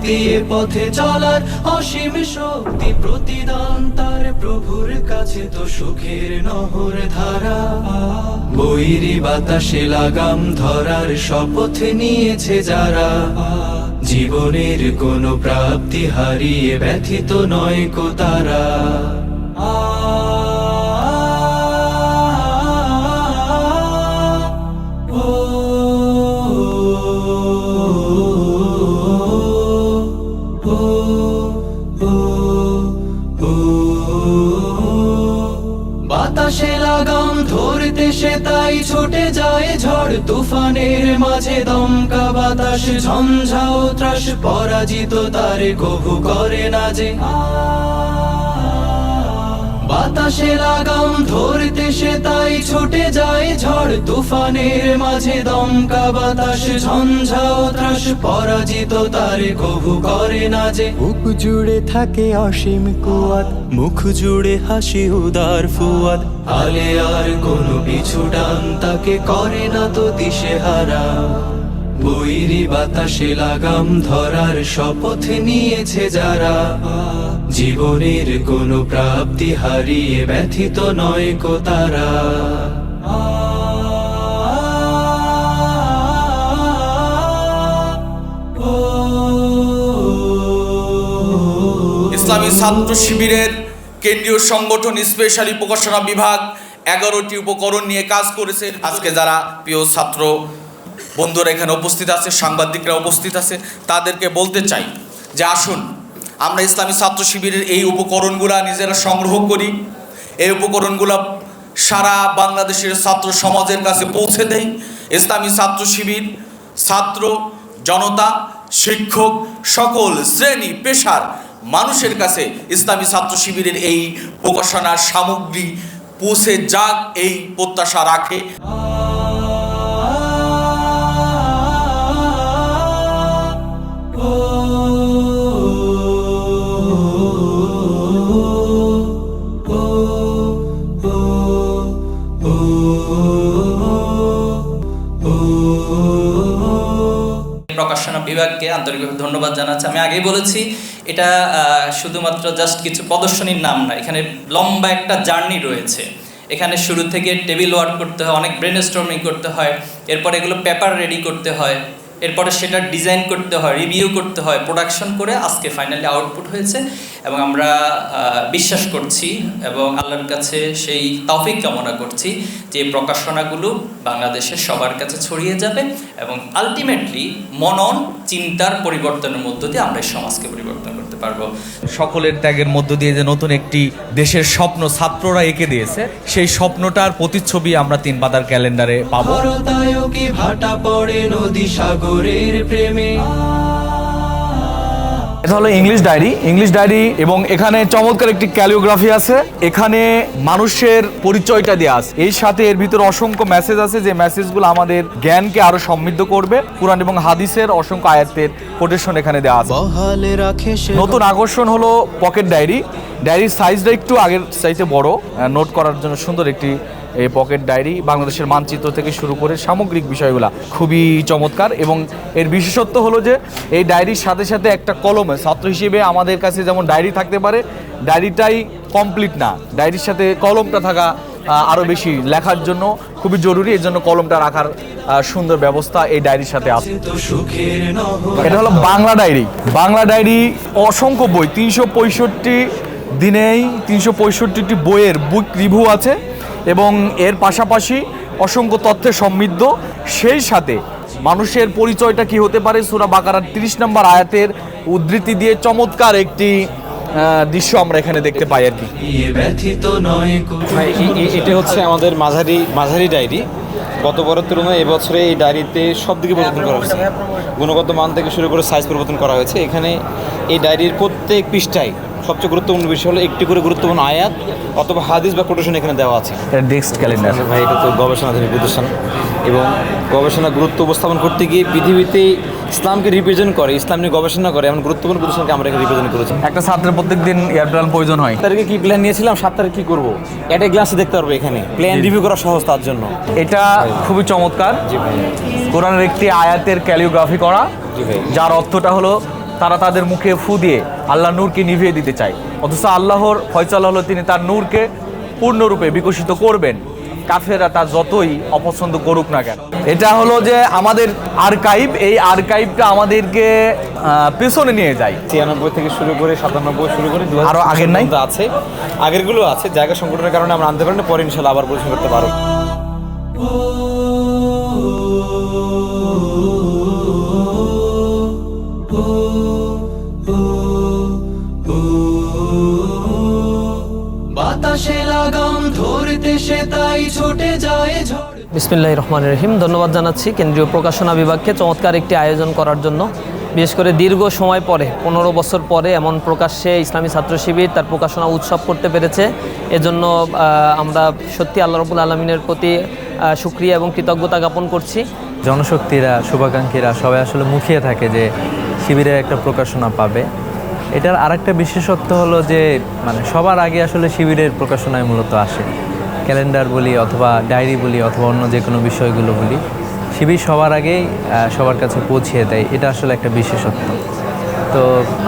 এ পথে চলার অসীম শক্তি প্রতিদান তার প্রভুর কাছে তো সুখের নহর ধারা। বৈরি বাতাসে লাগাম ধরার শপথ নিয়েছে যারা। জীবনের কোনো প্রাপ্তি হারিয়ে ব্যথিত নয় কো তারা। বাতাসে লাগাম, ধরতে সে তাই ছোটে যায় ঝড়। তুফানের মাঝে দমকা বাতাস ঝঞ্ঝাও ত্রাস, পরাজিত তার কভু করে না যে। বাতাসে লাগাম ধরতে সে তাই ছুটে যায় ঝড়। তুফানের মাঝে দমকা বাতাস ঝঞ্ঝাও ত্রাস পরাজিত তারে। কভু করে না যে বুক জুড়ে থাকে অসীম কুয়াত মুখ জুড়ে হাসি উদার ফুয়াদ। আলে আর কোনো পিছু ডান তাকে করে না তো দিশে হারা বৈরি বাতাসে লাগাম ধরার শপথ নিয়েছে যারা। জীবনের কোনো প্রাপ্তি হারিয়ে ব্যথিত নয় কো তারা। ইসলামী ছাত্র শিবিরের কেন্দ্রীয় সংগঠন স্পেশালি প্রকাশনা বিভাগ এগারোটি উপকরণ নিয়ে কাজ করেছে আজকে যারা প্রিয় ছাত্র বন্ধুরা এখানে উপস্থিত আছে, সাংবাদিকরা উপস্থিত আছে, তাদেরকে বলতে চাই যে আসুন, আমরা ইসলামী ছাত্র শিবিরের এই উপকরণগুলা নিজেরা সংগ্রহ করি। এই উপকরণগুলো সারা বাংলাদেশের ছাত্র সমাজের কাছে পৌঁছে দেই। ইসলামী ছাত্র শিবির, ছাত্র, জনতা, শিক্ষক, সকল শ্রেণি, পেশার মানুষের কাছে ইসলামী ছাত্র শিবিরের এই প্রকাশনার সামগ্রী পৌঁছে যাক, এই প্রত্যাশা রাখে। বিভাগকে আন্তরিকভাবে ধন্যবাদ জানাচ্ছি। আমি আগেই বলেছি, এটা শুধুমাত্র জাস্ট কিছু প্রদর্শনীর নাম না, এখানে লম্বা একটা জার্নি রয়েছে। এখানে শুরু থেকে টেবিল ওয়ার্ক করতে হয়, অনেক ব্রেন করতে হয়, এরপর এগুলো পেপার রেডি করতে হয়। এরপরে সেটা ডিজাইন করতে হয় রিভিউ করতে হয় প্রোডাকশন করে আজকে ফাইনালি আউটপুট হয়েছে এবং আমরা বিশ্বাস করছি এবং আল্লাহর কাছে সেই তফিক কামনা করছি যে প্রকাশনাগুলো বাংলাদেশের সবার কাছে ছড়িয়ে যাবে এবং আলটিমেটলি মনন, চিন্তার পরিবর্তনের মধ্য দিয়ে আমরা সমাজকে পরিবর্তন পারব। সকলের ত্যাগের মধ্য দিয়ে যে নতুন একটি দেশের স্বপ্ন ছাত্ররা এঁকে দিয়েছে, সেই স্বপ্নটার প্রতিচ্ছবি আমরা তিন বাদার ক্যালেন্ডারে পাবো। ভাটা পড়ে নদী সাগরের প্রেমে? এটা হলো ইংলিশ ডায়েরি ইংলিশ ডায়েরি এবং এখানে চমৎকার একটি ক্যালিওগ্রাফি আছে। এখানে মানুষের পরিচয়টা দেওয়া আছে। এই সাথে এর ভিতরে অসংখ্য মেসেজ আছে যে মেসেজগুলো আমাদের জ্ঞানকে আরও সমৃদ্ধ করবে। কোরআন এবং হাদিসের অসংখ্য আয়াতের কোটেশন এখানে দেওয়া আছে। নতুন আকর্ষণ হলো পকেট ডায়েরি ডায়েরির সাইজটা একটু আগের সাইজে বড়। নোট করার জন্য সুন্দর একটি এই পকেট ডায়েরি বাংলাদেশের মানচিত্র থেকে শুরু করে সামগ্রিক বিষয়গুলো খুবই চমৎকার এবং এর বিশেষত্ব হলো যে এই ডায়েরির সাথে সাথে একটা কলমে ছাত্র হিসেবে আমাদের কাছে যেমন ডায়েরি থাকতে পারে, ডায়েরিটাই কমপ্লিট না। ডায়েরির সাথে কলমটা থাকা আরও বেশি লেখার জন্য খুবই জরুরি, এর জন্য কলমটা রাখার সুন্দর ব্যবস্থা এই ডায়েরির সাথে আছে। এটা হলো বাংলা ডায়েরি। বাংলা ডায়েরি অসংখ্য বই, তিনশো পঁয়ষট্টি দিনেই তিনশো পঁয়ষট্টিটি বইয়ের বুক রিভিউ আছে। এবং এর পাশাপাশি অসংখ্য তথ্যে সমৃদ্ধ। সেই সাথে মানুষের পরিচয়টা কি হতে পারে? সুরা বাকারার তিরিশ নম্বর আয়াতের উদ্ধৃতি দিয়ে চমৎকার একটি দৃশ্য আমরা এখানে দেখতে পাই আর কি। এটা হচ্ছে আমাদের মাঝারি মাঝারি ডায়েরি। গত বছরের তুলনায় এবছরে এই ডায়েরিতে সব দিকে পরিবর্তন করা হয়েছে। গুণগত মান থেকে শুরু করে সাইজ পরিবর্তন করা হয়েছে। এখানে এই ডায়েরির প্রত্যেক পৃষ্ঠায় সবচেয়ে গুরুত্বপূর্ণ বিষয় হলো একটি করে গুরুত্বপূর্ণ আয়াত অথবা হাদিস বা কোটেশন এখানে দেওয়া আছে। এটা নেক্সট ক্যালেন্ডার ভাই এটা তো গবেষণাধর্মী প্রতিষ্ঠান এবং গবেষণা গুরুত্ব উপস্থাপন করতে গিয়ে পৃথিবীতে ইসলামকে রিপ্রেজেন্ট করে ইসলাম নিয়ে গবেষণা করে এমন গুরুত্বপূর্ণ প্রতিষ্ঠানকে আমরা এখানে রিপ্রেজেন্ট করেছি। একটা ছাত্রের প্রত্যেক দিন এয়ারটেল প্রয়োজন হয়। তারিখে কি প্ল্যান নিয়েছিলাম? সাত তারিখ কি করব? একটা গ্লাসে দেখতে পারব এখানে। প্ল্যান রিভিউ করা সহজ তার জন্য। এটা খুবই চমৎকার। কোরআনের একটি আয়াতের ক্যালিওগ্রাফি করা যার অর্থটা হলো তারা তাদের মুখে ফু দিয়ে আল্লাহ নূরকে নিভিয়ে দিতে চায়। অথচ আল্লাহর ফয়সালা হলো তিনি তার নূরকে পূর্ণরূপে বিকশিত করবেন। কাফেরা তা যতই অপছন্দ করুক না কেন। এটা হলো যে আমাদের আর্কাইভ এই আর্কাইভটা আমাদেরকে পেছনে নিয়ে যায়। ছিয়ানব্বই থেকে শুরু করে সাতানব্বই শুরু করে দু আরও আগের নাই? আছে। আগেরগুলো আছে জায়গা সংকটের কারণে আমরা আনতে পারি না পরে ইনশাল্লাহ আবার পরিশ্রম করতে পারব। বাতাসে লাগাম ধরতে সে তাই ছুটে যায় ঝড়। বিসমিল্লাহ রহমান রহিম। ধন্যবাদ জানাচ্ছি কেন্দ্রীয় প্রকাশনা বিভাগকে চমৎকার একটি আয়োজন করার জন্য। বিশেষ করে দীর্ঘ সময় পরে পনেরো বছর পরে এমন প্রকাশ্যে ইসলামী ছাত্র শিবির তার প্রকাশনা উৎসব করতে পেরেছে। এজন্য আমরা সত্যি আল্লাহ রবুল আলমিনের প্রতি সুক্রিয়া এবং কৃতজ্ঞতা জ্ঞাপন করছি। জনশক্তিরা শুভাকাঙ্ক্ষীরা সবাই আসলে মুখিয়ে থাকে যে শিবিরের একটা প্রকাশনা পাবে। এটার আরেকটা বিশেষত্ব হলো যে মানে সবার আগে আসলে শিবিরের প্রকাশনায় মূলত আসে। ক্যালেন্ডার বলি অথবা ডায়েরি বলি অথবা অন্য যে কোনো বিষয়গুলো বলি, শিবির সবার আগেই সবার কাছে পৌঁছিয়ে দেয়। এটা আসলে একটা বিশেষত্ব। তো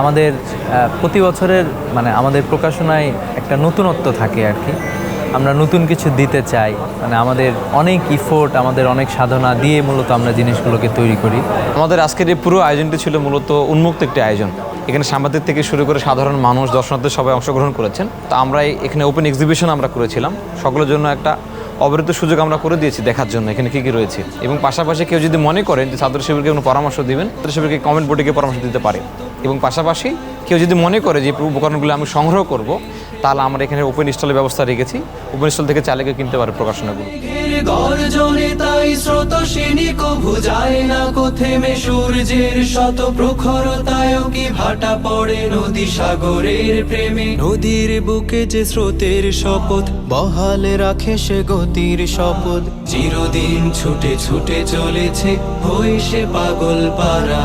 আমাদের প্রতি বছরের মানে আমাদের প্রকাশনায় একটা নতুনত্ব থাকে আর কি। আমরা নতুন কিছু দিতে চাই। মানে আমাদের অনেক ইফোর্ট আমাদের অনেক সাধনা দিয়ে মূলত আমরা জিনিসগুলোকে তৈরি করি। আমাদের আজকের এই পুরো আয়োজনটি ছিল মূলত উন্মুক্ত একটি আয়োজন। এখানে সাংবাদিক থেকে শুরু করে সাধারণ মানুষ, দর্শনার্থী সবাই অংশগ্রহণ করেছেন। তো আমরা এখানে ওপেন এক্সিবিশন আমরা করেছিলাম। সকলের জন্য একটা অবরত সুযোগ আমরা করে দিয়েছি দেখার জন্য, এখানে কী কী রয়েছে। এবং পাশাপাশি কেউ যদি মনে করেন যে ছাত্র শিবিরকে কোনো পরামর্শ দিবেন ছাত্র শিবিরকে কমেন্ট বোর্ডে পরামর্শ দিতে পারে। এবং পাশাপাশি কেউ যদি মনে করে যে উপকরণগুলো আমি সংগ্রহ করব তাহলে আমরা এখানে ওপেন স্টলের ব্যবস্থা রেখেছি। ওপেন স্টল থেকে চালিয়ে কিনতে পারে প্রকাশনাগুলো গর্জনে তাই স্রোত সিনি কভু যায় না কো থেমে সূর্যের শত প্রখরতায় কি ভাটা পড়ে নদী সাগরের প্রেমে? নদীর বুকে যে স্রোতের শপথ বহাল রাখে সে গতির শপথ। চিরদিন ছুটে ছুটে চলেছে হই সে পাগল পারা